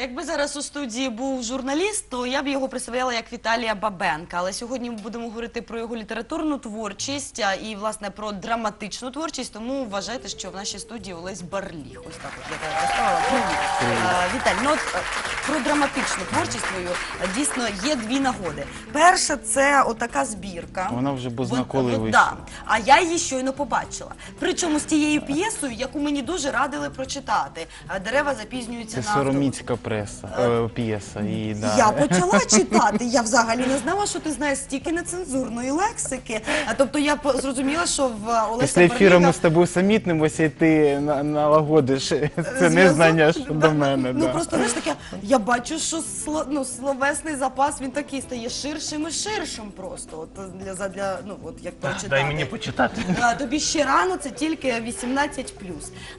Якби зараз у студії був журналіст, то я б його представляла як Віталія Бабенка. Але сьогодні ми будемо говорити про його літературну творчість а, і власне про драматичну творчість. Тому вважайте, що в нашій студії Олесь Барліх. Ось так от я тебе представила. Привіт. А, Віталь, ну от е, про драматичну творчість твою е, дійсно є дві нагоди. Перша це отака збірка. Вона вже бозна коли вийшла. да. А я її щойно побачила. Причому з тією п'єсою, яку мені дуже радили прочитати. А Дерева запізнюються Це на автобус. сороміцька преса, е, п'єса. І, да. Я почала читати. Я взагалі не знала, що ти знаєш стільки нецензурної лексики. А тобто я по- зрозуміла, що в Олеся Після ефіру ми з тобою самітнимося, і ти на- налагодиш це зв'язок. незнання Да, мене. Ну да. просто знаєш таке, я бачу, що сло- ну, словесний запас він такий стає ширшим і ширшим просто. От для задля, ну от як прочитати. Дай мені почитати. А, Тобі ще рано, це тільки 18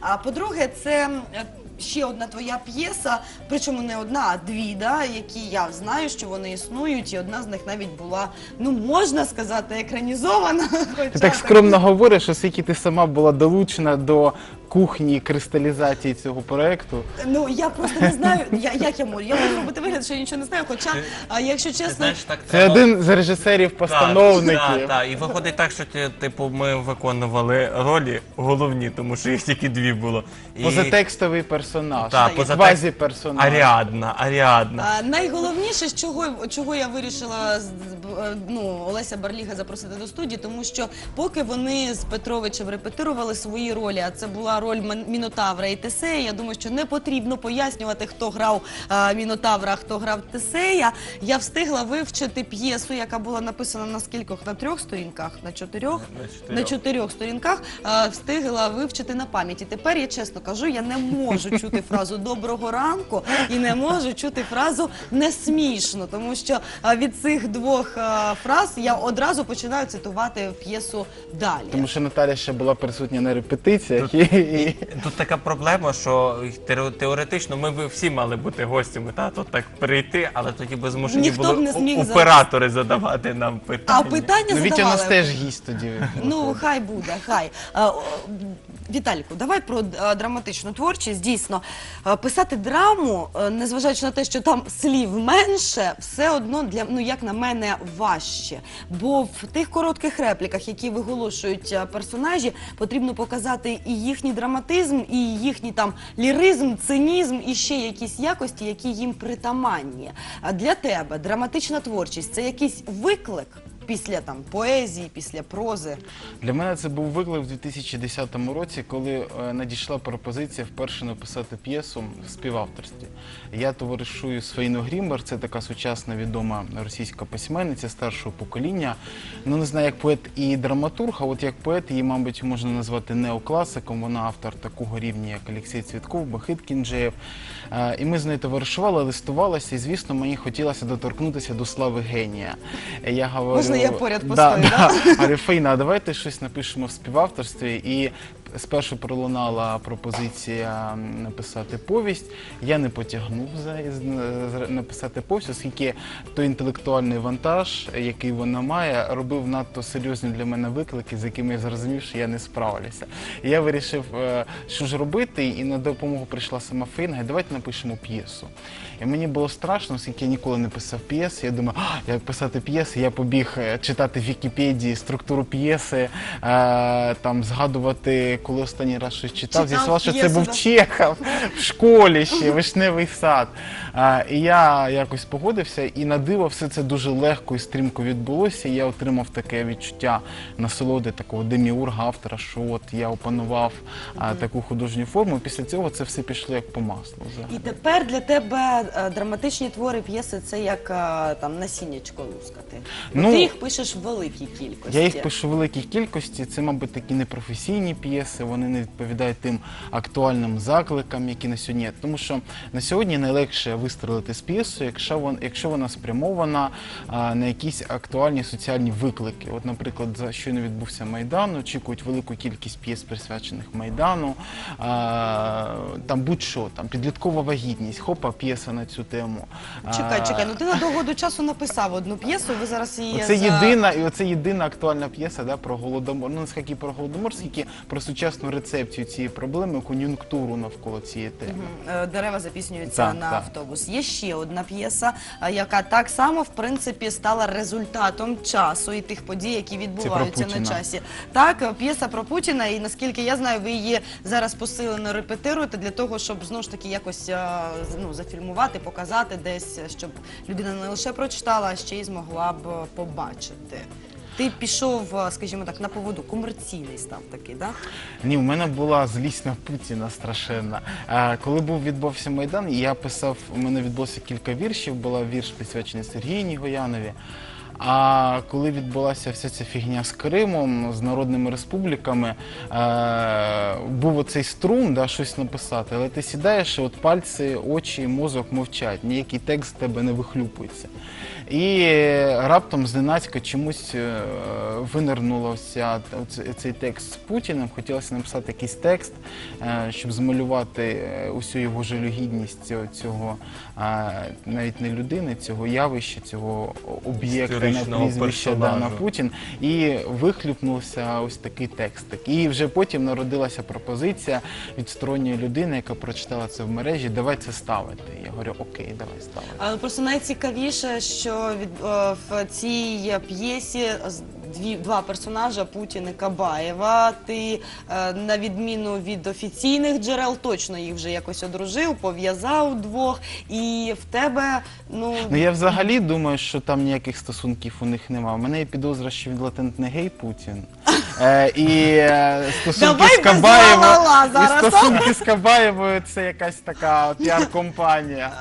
А по-друге, це е, ще одна твоя п'єса, причому не одна, а дві, да, які я знаю, що вони існують, і одна з них навіть була, ну можна сказати, екранізована. Ти так скромно говориш, оскільки ти сама була долучена до кухні кристалізації цього проекту. Ну я просто не знаю, я, як я можу. Я можу робити вигляд, що я нічого не знаю. Хоча, а, якщо Ти чесно, знаєш, так Це треба- один з режисерів постановників. Так, так, і виходить так, що ти- типу ми виконували ролі головні, тому що їх тільки дві було. І... Позатекстовий персонаж, Так, позатекст- квазі-персонаж. Аріадна, Аріадна. А, найголовніше, з чого, чого я вирішила з- з- б- ну, Олеся Барліга запросити до студії, тому що поки вони з Петровичем репетирували свої ролі, а це була роль Мінотавра і Тесея, я думаю, що не потрібно пояснювати, хто грав а, Мінотавра, а хто грав Тесея. Я встигла вивчити п'єсу, яка була написана на скількох? На трьох сторінках? На чотирьох? На чотирьох. На чотирьох сторінках а, встигла вивчити на пам'яті. Тепер я чесно кажу, я не можу чути фразу доброго ранку і не можу чути фразу не смішно, тому що а, від цих двох а, фраз я одразу починаю цитувати п'єсу далі. Тому що Наталя ще була присутня на репетиціях і, і Тут така проблема, що теоретично ми б всі мали бути гостями, та тут так прийти, але тоді би змушені Ніхто б були не зміг зараз. оператори задавати нам питання. А питання ну, Вітя у задавали. нас теж гість тоді. Ну, хай буде, хай. Е, о, Віталіку, давай про е, драматичну творчість. Дійсно, Е, писати драму, е, незважаючи на те, що там слів менше, все одно для ну як на мене важче. Бо в тих коротких репліках, які виголошують е, персонажі, потрібно показати і їхній драматизм, і їхній там ліризм, цинізм, і ще якісь якості, які їм притаманні. А для тебе драматична творчість це якийсь виклик після там поезії, після прози. Для мене це був виклик в 2010 році, коли е, надійшла пропозиція вперше написати п'єсу в співавторстві. Я товаришую з Фейно Грімбер, це така сучасна відома російська письменниця старшого покоління. Ну не знаю, як поет і драматург, а от як поет її, мабуть, можна назвати неокласиком. Вона автор такого рівня, як Олексій Цвітков, Бахит Кінджеєв. Е, І ми з нею товаришували, листувалися, і звісно, мені хотілося доторкнутися до слави генія. Я говорю, Можна я поряд да, постою, да. Говорю, Фейна, а давайте щось напишемо в співавторстві. І спершу пролунала пропозиція написати повість. Я не потягнув за написати повість, оскільки той інтелектуальний вантаж, який вона має, робив надто серйозні для мене виклики, з якими я зрозумів, що я не справлюся. Я вирішив, е, що ж робити, і на допомогу прийшла сама говорить, Давайте напишемо п'єсу. І мені було страшно, оскільки я ніколи не писав п'єси. Я думаю, як писати п'єси, я побіг е, читати в Вікіпедії структуру п'єси, е, там згадувати, коли останній раз щось читав. Читав З'ясував, що це п'єсу, був да. Чехов в школі ще, вишневий сад. Е, і я якось погодився, і на диво все це дуже легко і стрімко відбулося. І я отримав таке відчуття насолоди такого деміурга, автора, що от я опанував е, таку художню форму. Після цього це все пішло як по маслу. взагалі. І тепер для тебе е, драматичні твори п'єси це як е, там насіннячко лускати. Ну, ти їх пишеш в великій кількості. Я їх пишу в великій кількості. Це, мабуть, такі непрофесійні п'єси. Вони не відповідають тим актуальним закликам, які на сьогодні є. Тому що на сьогодні найлегше вистрелити з п'єсою, якщо вона, якщо вона спрямована а, на якісь актуальні соціальні виклики. От, наприклад, за щойно відбувся майдан, очікують велику кількість п'єс, присвячених майдану. А, там будь-що, там підліткова вагітність, хопа, п'єса на цю тему. Чекай, чекай, ну ти на догоду часу написав одну п'єсу, ви зараз її Оце за... єдина, і оце єдина актуальна п'єса да, про голодомор. Ну, не скільки про голодомор, скільки про сучасні сучасну рецепцію цієї проблеми, кон'юнктуру навколо цієї теми. Е, Дерева запіснюються Так, на так. автобус. Є ще одна п'єса, е, яка так само в принципі стала результатом часу і тих подій, які відбуваються на Путіна. часі. Так, е, п'єса про Путіна, і наскільки я знаю, ви її зараз посилено репетируєте для того, щоб знову ж таки якось е, ну, зафільмувати, показати десь, е, щоб людина не лише прочитала, а ще й змогла б побачити. Ти пішов, е, скажімо так, на поводу, комерційний став такий, так? Ні, в мене була злість на Путіна страшенна. Е, Коли був відбувся Майдан, я писав, у мене відбулося кілька віршів, була вірш присвячений Сергію Нігоянові. А коли відбулася вся ця фігня з Кримом, з народними республіками, е, був оцей струм, да, щось написати, але ти сідаєш, і от пальці, очі, мозок мовчать, ніякий текст з тебе не вихлюпується. І раптом зненацька чомусь е, оце- цей текст з Путіним. Хотілося написати якийсь текст, е, щоб змалювати е, усю його жалюгідність цього, цього навіть не людини, цього явища, цього об'єкта на прізвище да, на. Путін. І вихлюпнувся ось такий текстик. І вже потім народилася пропозиція від сторонньої людини, яка прочитала це в мережі. Давай це ставити. Я говорю, окей, давай ставити. Але просто найцікавіше, що від е, в цій п'єсі дві два персонажа Путін і Кабаєва. Ти е, на відміну від офіційних джерел точно їх вже якось одружив, пов'язав двох, і в тебе ну, Ну я взагалі думаю, що там ніяких стосунків у них немає. У мене є підозра, що він латентний гей Путін. Е, і е, стосунки Давай з без Кабаєвою, ла-ла-ла і зараз, стосунки з Кабаєвою це якась така піар-компанія.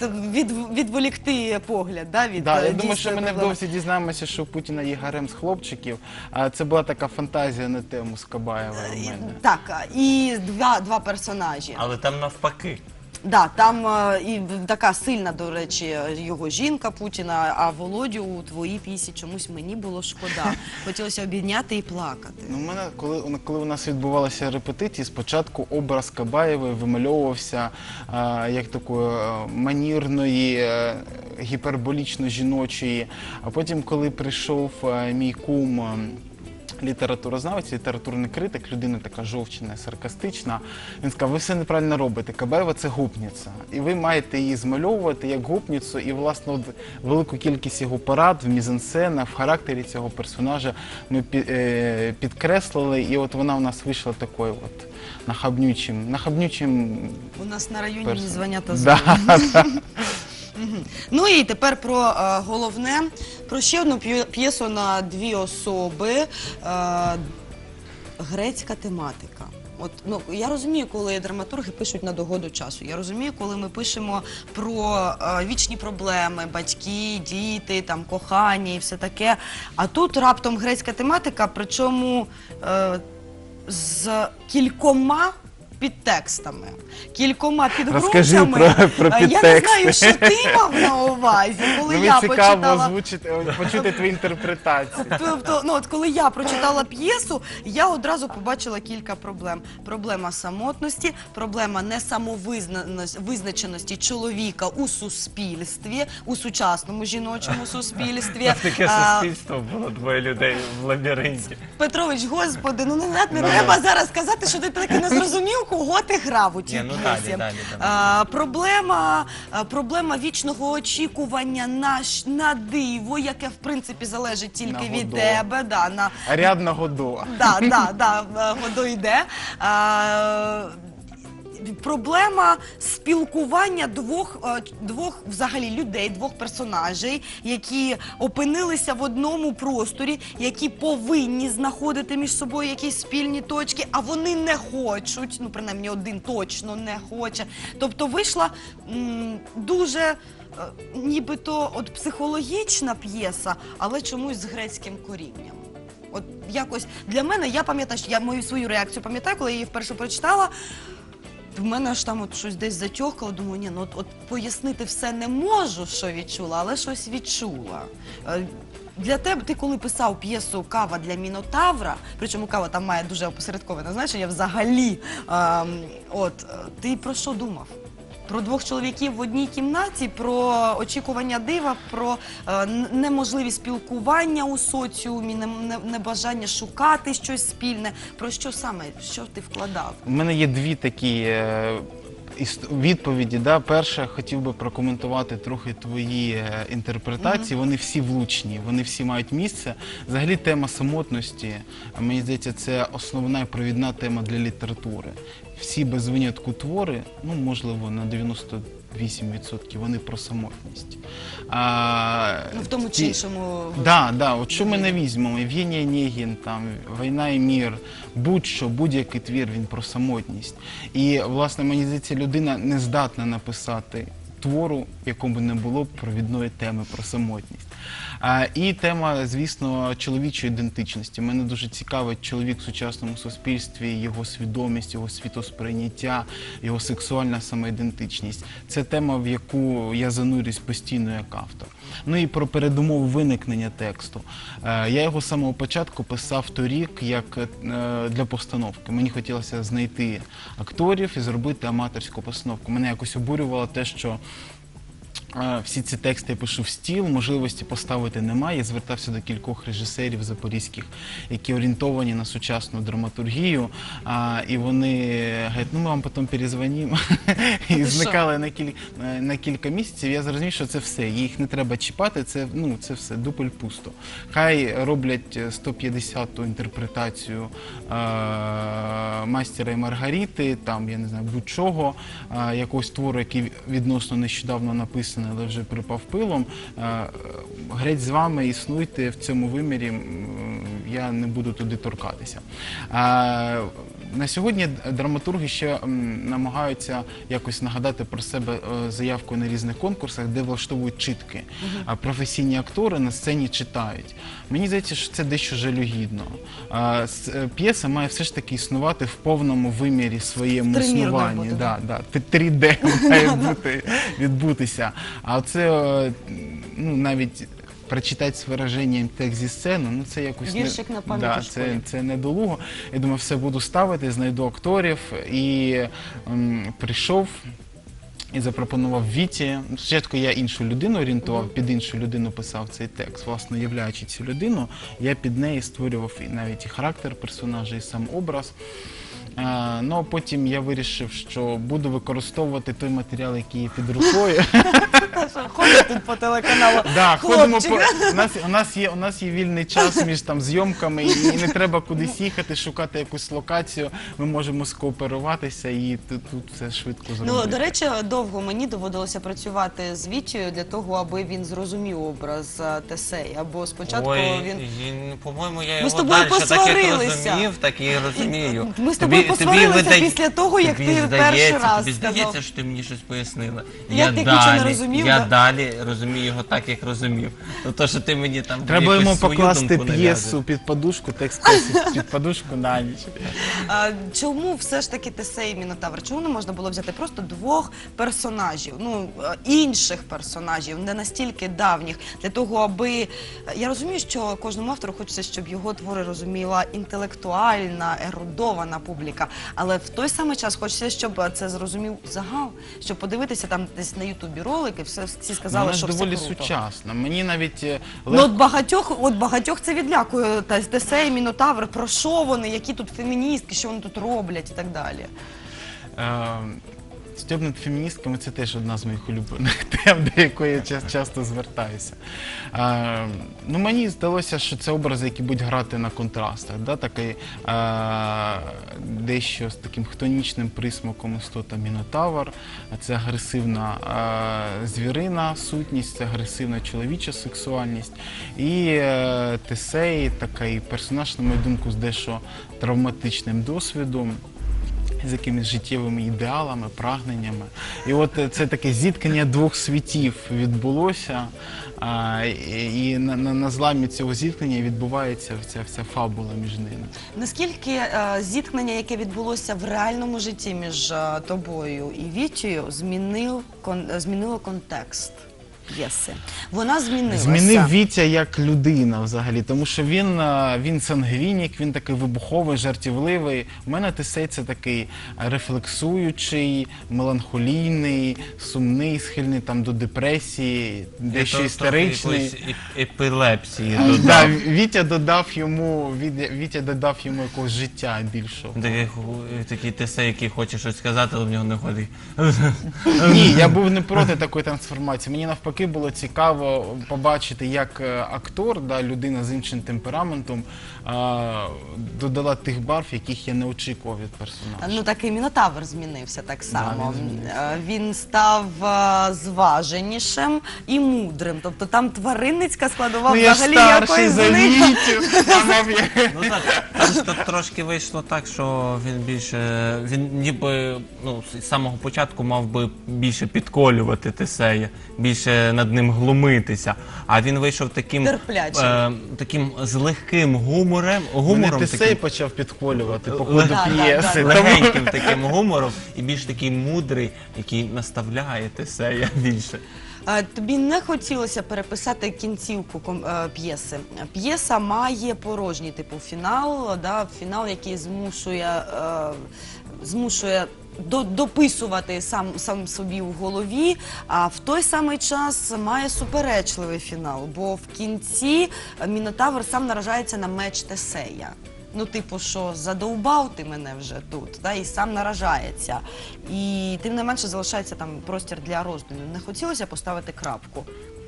Це від, відволікти погляд. Да, від Да, е, я думаю, що ми проблеми. невдовзі дізнаємося, що у Путіна є гарем з хлопчиків. А це була така фантазія на тему Скабаєва у мене. Так, а, і два, два персонажі. Але там навпаки. Да, там е, і така сильна, до речі, його жінка Путіна, а Володю у твоїй пісі чомусь мені було шкода. Хотілося обійняти і плакати. Ну, у мене, коли, коли у нас відбувалися репетиції, спочатку образ Кабаєвої вимальовувався е, як такої е, манірної, е, гіперболічно жіночої. А потім, коли прийшов е, мій кум. е, Літературознавець, літературний критик, людина така жовчна, саркастична. Він сказав, ви все неправильно робите. Кабаєва це гопниця. І ви маєте її змальовувати як гопницю. І, власне, от велику кількість його парад в мізансценах, в характері цього персонажа ми е, підкреслили. І от вона у нас вийшла такою от нахабнючим, нахабнючим У нас на районі персон- ні звання та Да, Ну і тепер про е, головне, про ще одну п'є- п'єсу на дві особи. Е, грецька тематика. От ну я розумію, коли драматурги пишуть на догоду часу. Я розумію, коли ми пишемо про е, вічні проблеми, батьки, діти, там кохання і все таке. А тут раптом грецька тематика, причому з кількома. Підтекстами, кількома підґрунтями. про- про Е, Я не знаю, що ти мав на увазі, коли Мені я цікаво почитала. озвучити, почути твою інтерпретацію. Тобто, ну от коли я прочитала п'єсу, я одразу побачила кілька проблем: проблема самотності, проблема несамовизначеності чоловіка у суспільстві, у сучасному жіночому суспільстві. Таке суспільство було двоє людей в лабіринті. Петрович, господи, ну не, Ну, треба зараз казати, що ти таки не зрозумів, кого ти грав у тій Ні, ну далі, п'єсі. далі, давай. А, проблема, а, проблема вічного очікування на, на диво, яке в принципі залежить тільки На від Годо. тебе. Да, на, Аріадна Годо. да, да, да, е, Годо йде. А, Проблема спілкування двох, е, двох взагалі людей, двох персонажей, які опинилися в одному просторі, які повинні знаходити між собою якісь спільні точки, а вони не хочуть. Ну, принаймні, один точно не хоче. Тобто вийшла м, дуже. е, Нібито от психологічна п'єса, але чомусь з грецьким корінням. От якось для мене, я пам'ятаю, я мою свою реакцію пам'ятаю, коли я її вперше прочитала. В мене аж там от щось десь затьохкало, думаю, ні, ну от, от пояснити все не можу, що відчула, але щось відчула. Е, Для тебе, ти коли писав п'єсу Кава для Мінотавра, причому кава там має дуже опосередковане значення взагалі. ем, от, е, ти про що думав? Про двох чоловіків в одній кімнаті, про очікування дива, про е, неможливість спілкування у соціумі, не- не- небажання шукати щось спільне. Про що саме? Що ти вкладав? У мене є дві такі е, відповіді. Да? Перша, хотів би прокоментувати трохи твої е, інтерпретації. Вони всі влучні, вони всі мають місце. Взагалі, тема самотності, мені здається, це основна і провідна тема для літератури. Всі без винятку твори, ну можливо, на 98% вони про самотність. А, Ну, в тому чи ті- іншому Да, да, от що ми не візьмемо, Євгеній Онегін, там Війна і мір, будь-що, будь-який твір він про самотність. І власне мені здається, людина не здатна написати твору, якому не було провідної теми про самотність. А, і тема, звісно, чоловічої ідентичності. Мене дуже цікавить чоловік в сучасному суспільстві, його свідомість, його світосприйняття, його сексуальна самоідентичність. Це тема, в яку я занурюсь постійно як автор. Ну і про передумову виникнення тексту. Е, Я його з самого початку писав торік як е, для постановки. Мені хотілося знайти акторів і зробити аматорську постановку. Мене якось обурювало те, що Всі ці тексти я пишу в стіл, можливості поставити немає. Я звертався до кількох режисерів запорізьких, які орієнтовані на сучасну драматургію. А, і вони говорять, ну ми вам потім перезвонимо. І зникали на, кіль... на кілька місяців. Я зрозумів, що це все. Їх не треба чіпати, це, ну, це все дупель пусто. Хай роблять 150-ту інтерпретацію е, мастера і Маргарити, там, я не знаю, будь-чого, якогось твору, який відносно нещодавно написаний, але вже припав пилом. Е, греть з вами, існуйте в цьому вимірі, я не буду туди торкатися. На сьогодні драматурги ще намагаються якось нагадати про себе е, заявку на різних конкурсах, де влаштовують читки. А професійні актори на сцені читають. Мені здається, що це дещо жалюгідно. Е, П'єса має все ж таки існувати в повному вимірі своєму існуванні. Да, да. 3D має бути, відбутися. А це е, ну, навіть. Прочитати з вираженням текст зі сцени, ну це якось Віршик на пам'ять да, у це, школі. це недолуго. Я думаю, все буду ставити, знайду акторів і м, прийшов. І запропонував Віті. Спочатку я іншу людину орієнтував, під іншу людину писав цей текст. Власне, являючи цю людину, я під неї створював і навіть і характер персонажа, і сам образ. Ну а потім я вирішив, що буду використовувати той матеріал, який є під рукою. Ходить тут по телеканалу. Да, ходимо по у нас, у нас є у нас є вільний час між там зйомками, і, і не треба кудись їхати, шукати якусь локацію. Ми можемо скооперуватися і тут, тут все швидко зробити. Ну, до речі, довго мені доводилося працювати з Вітєю для того, аби він зрозумів образ е, Тесей. Або спочатку Ой, він. по-моєму, я Ми його з тобою далі так як посварилися. розумів, так і розумію. Ми з тобою посварилися після того, як тобі ти здається, перший раз Тобі сказав. здається, що ти мені щось пояснила. Я я так нічого далі, розумів, Я да? далі розумію його так, як розумів. Ну то, що ти мені там Треба якусь йому свою покласти думку п'єсу під подушку, текст п'єси під подушку на ніч. А, чому все ж таки Тесей і Мінотавр? Чому не можна було взяти просто двох персонажів, ну е, інших персонажів, не настільки давніх, для того, аби я розумію, що кожному автору хочеться, щоб його твори розуміла інтелектуальна, ерудована публіка. Але в той самий час хочеться, щоб це зрозумів загал, щоб подивитися там десь на Ютубі ролики, все всі сказали, Вона що ж доволі круто. сучасна. Мені навіть е, Ну, от багатьох, от багатьох це відлякує. Та Тесей, Мінотавр, про що вони, які тут феміністки, що вони тут роблять і так далі. Е, Стьоп над феміністками це теж одна з моїх улюблених тем, до якої я ча- часто звертаюся. Е, ну, мені здалося, що це образи, які будуть грати на контрастах. Да? Такий, е, дещо з таким хтонічним присмаком істота Мінотавр. Це агресивна е, звірина сутність, це агресивна чоловіча сексуальність. І е, Тесей, такий персонаж, на мою думку, з дещо травматичним досвідом з якимись життєвими ідеалами, прагненнями. І от е, це таке зіткнення двох світів відбулося. І на, на, зламі цього зіткнення відбувається вся, вся фабула між ними. Наскільки е, зіткнення, яке відбулося в реальному житті між е, тобою і Вітєю, змінив, кон, змінило контекст? П'єси. Вона змінилася. Змінив Вітя як людина взагалі, тому що він, е, він сангвінік, він такий вибуховий, жартівливий. У мене Тесей це такий рефлексуючий, меланхолійний, сумний, схильний там до депресії, дещо еп- епілепсії Да, додав. Вітя додав йому Вітя, Вітя додав йому якогось життя більшого. Такий, такий тесе, який хоче щось сказати, але в нього не ходить. Ні, я був не проти такої трансформації. Мені навпаки було цікаво побачити, як е, актор, да, людина з іншим темпераментом, а, додала тих барв, яких я не очікував від персонажа. Ну так і Мінотавр змінився так само. він Е, Він став е, зваженішим і мудрим. Тобто там тваринницька складова Ну, я взагалі якоїсь Ну так, тут трошки вийшло так, що він більше. Він ніби ну, з самого початку мав би більше підколювати Тесея, більше над ним глумитися. А він вийшов таким, Терплячим. е, таким з легким гуморем, Мене гумором Тесей таким, почав підхвалювати по Ле- ходу Да, да, п'єси. да. Тому- легеньким таким гумором і більш такий мудрий, який наставляє Тесея більше. Тобі не хотілося переписати кінцівку е, п'єси. П'єса має порожній типу фінал, да, фінал, який змушує, е, змушує до- дописувати сам, сам собі в голові, а в той самий час має суперечливий фінал, бо в кінці Мінотавр сам наражається на меч Тесея. Ну, типу, що задовбав ти мене вже тут, да, і сам наражається. І тим не менше залишається там простір для роздумів. Не хотілося поставити крапку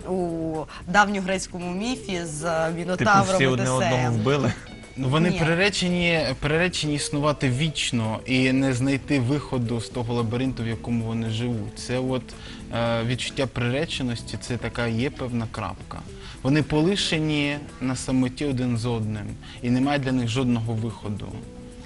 у давньогрецькому міфі з Типу Мінотавром всі і одне одного вбили. Ну, Вони Ні. приречені, приречені існувати вічно і не знайти виходу з того лабіринту, в якому вони живуть. Це от е, відчуття приреченості, це така є певна крапка. Вони полишені на самоті один з одним, і немає для них жодного виходу.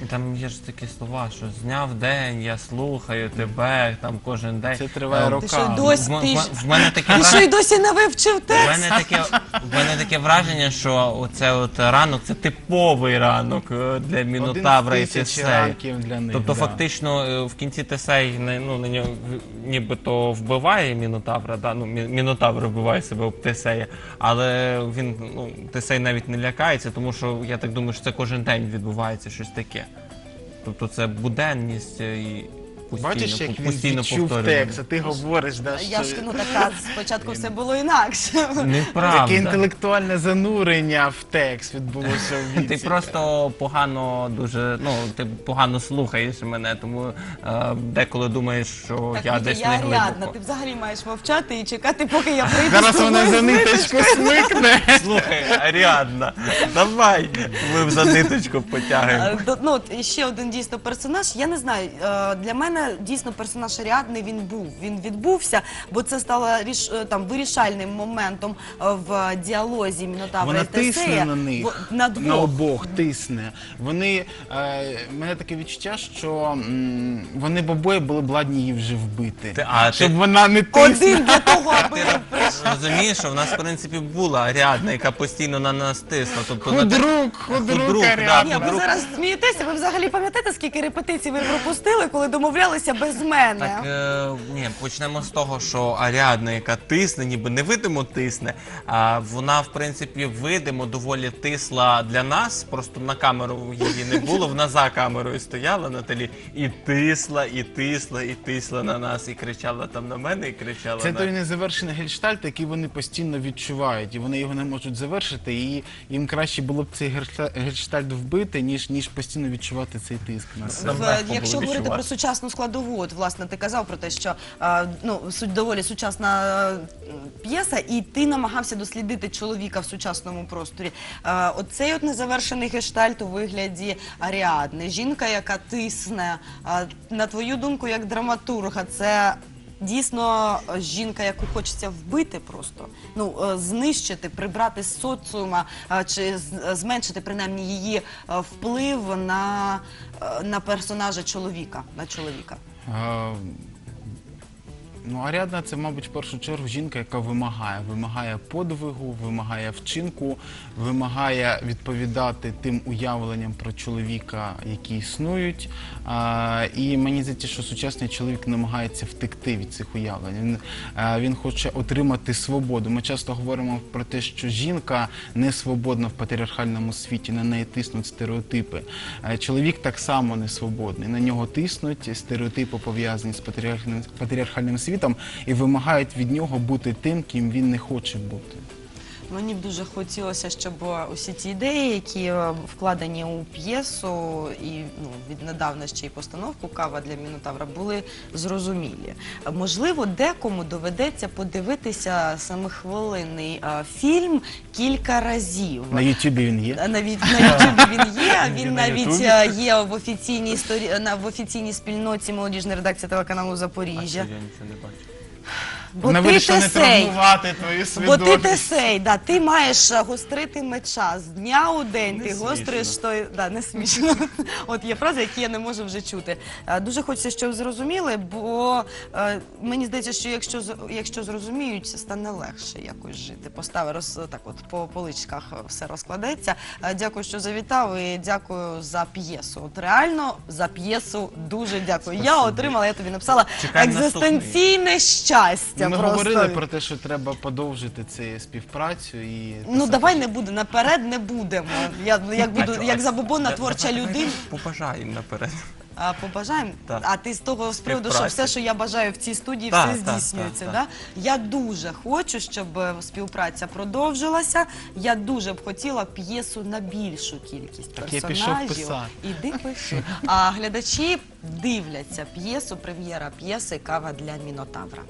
І там є ж такі слова, що зняв день, я слухаю тебе, там кожен день. Це триває Е, роками. Ти досі- В, ти ж- в мене таке Ти що й враження. досі не вивчив В текст? мене таке, в мене таке враження, що оце от ранок це типовий ранок е, для Мінотавра і Один з тисячі Тесея. ранків для них. Тобто, да. фактично, е, в кінці Тесей не- ну, на нього в- нібито вбиває Мінотавра, да? ну, Мі- Мінотавр вбиває себе об Тесея, але він, ну, Тесей навіть не лякається, тому що я так думаю, що це кожен день відбувається щось таке. Тобто це буденність е, і постійно, Бачиш, як він постійно відчув повторювання. текст, а ти говориш, да, Я ж ну така спочатку все було інакше. Неправда. таке інтелектуальне занурення в текст відбулося в Ти просто погано дуже, ну ти погано слухаєш мене, тому е, деколи думаєш, що Так, я Вітя, десь я не Аріадна, глибоко. ти взагалі маєш мовчати і чекати, поки я прийду. Зараз з вона за ниточку смикне. Слухай, Аріадна, давай ми за ниточку Е, до- Ну, от ще один дійсно персонаж. Я не знаю. е, Для мене дійсно персонаж Аріадни він був. Він відбувся, бо це стало ріш- е, там вирішальним моментом е, в діалозі Мінотавра Вона і Тесея. тисне на них, на двох. на обох тисне. Вони е, мене таке відчуття, що м, вони б обоє були б ладні її вже вбити. Ти- а щоб ти- вона не тисне. Один для того, аби Розумієш, що в нас в принципі була Аріадна, яка постійно на нас тисла. Тобто на те- Худрук, худрук, Худрук, да, Аріадна. Ні, ви зараз смієтеся. Ви взагалі пам'ятаєте, скільки репетицій ви пропустили, коли домовлялися без мене? Так, е, ні, почнемо з того, що Аріадна, яка тисне, ніби невидимо тисне, а вона, в принципі, видимо доволі тисла для нас. Просто на камеру її не було. Вона за камерою стояла Наталі і тисла, і тисла, і тисла на нас, і кричала там на мене, і кричала Це на той незавершений гельштальт, який вони постійно відчувають, і вони його не можуть завершити. І їм краще було б цей гельшта- гельштальт вбити, ніж ніж постійно відчувати цей тиск на себе. В- якщо говорити про сучасну складову, от власне ти казав про те, що ну суть доволі сучасна е, п'єса, і ти намагався дослідити чоловіка в сучасному просторі. Оцей от незавершений гештальт у вигляді Аріадни, жінка, яка тисне. На твою думку, як драматурга, це. Дійсно, е, жінка, яку хочеться вбити просто, ну е, знищити, прибрати з соціума е, чи зменшити принаймні її е, вплив на, е, на персонажа чоловіка. На чоловіка. А, Ну, Аріадна це, мабуть, в першу чергу жінка, яка вимагає. Вимагає подвигу, вимагає вчинку, вимагає відповідати тим уявленням про чоловіка, які існують. А, і мені здається, що сучасний чоловік намагається втекти від цих уявлень. Він, а, він хоче отримати свободу. Ми часто говоримо про те, що жінка не свободна в патріархальному світі, на неї тиснуть стереотипи. Е, Чоловік так само не свободний. На нього тиснуть стереотипи пов'язані з патріархальним, патріархальним світом і вимагають від нього бути тим, ким він не хоче бути. Мені б дуже хотілося, щоб е, усі ці ідеї, які е, вкладені у п'єсу і ну, віднедавна ще й постановку кава для Мінотавра були зрозумілі. Е, Можливо, декому доведеться подивитися самохвилинний е, фільм кілька разів. На Ютубі він є. А Навіть на Ютубі він є. Він Він навіть е, є в офіційній сторі... в офіційній спільноті молодіжної редакції телеканалу А що, Запоріжжя. я не бачу. Бо Вона ти не травмувати твою Бо ти тесей, да, ти маєш е, гострити меча з дня у день. Ти гостриш той, да, не смішно. От є фрази, які я не можу вже чути. Е, Дуже хочеться, щоб зрозуміли, бо е, мені здається, що якщо з- якщо зрозуміють, стане легше якось жити. Постави роз так, от по поличках все розкладеться. Е, Дякую, що завітав, і дякую за п'єсу. От реально за п'єсу дуже дякую. Я Спасибі. отримала, я тобі написала Чекаємо екзистенційне щастя. Ми просто. говорили про те, що треба подовжити цю співпрацю і Ну писати давай не буде наперед, не будемо. Я як буду А як забобонна творча людина. Побажаємо наперед. А побажаємо. Так. А ти з того з приводу, що все, що я бажаю в цій студії, Так, все так, здійснюється. так, да? Я дуже хочу, щоб е, співпраця продовжилася. Я дуже б хотіла п'єсу на більшу кількість Так я персонажів. пішов писати. Іди пиши. А глядачі дивляться п'єсу, прем'єра п'єси Кава для Мінотавра.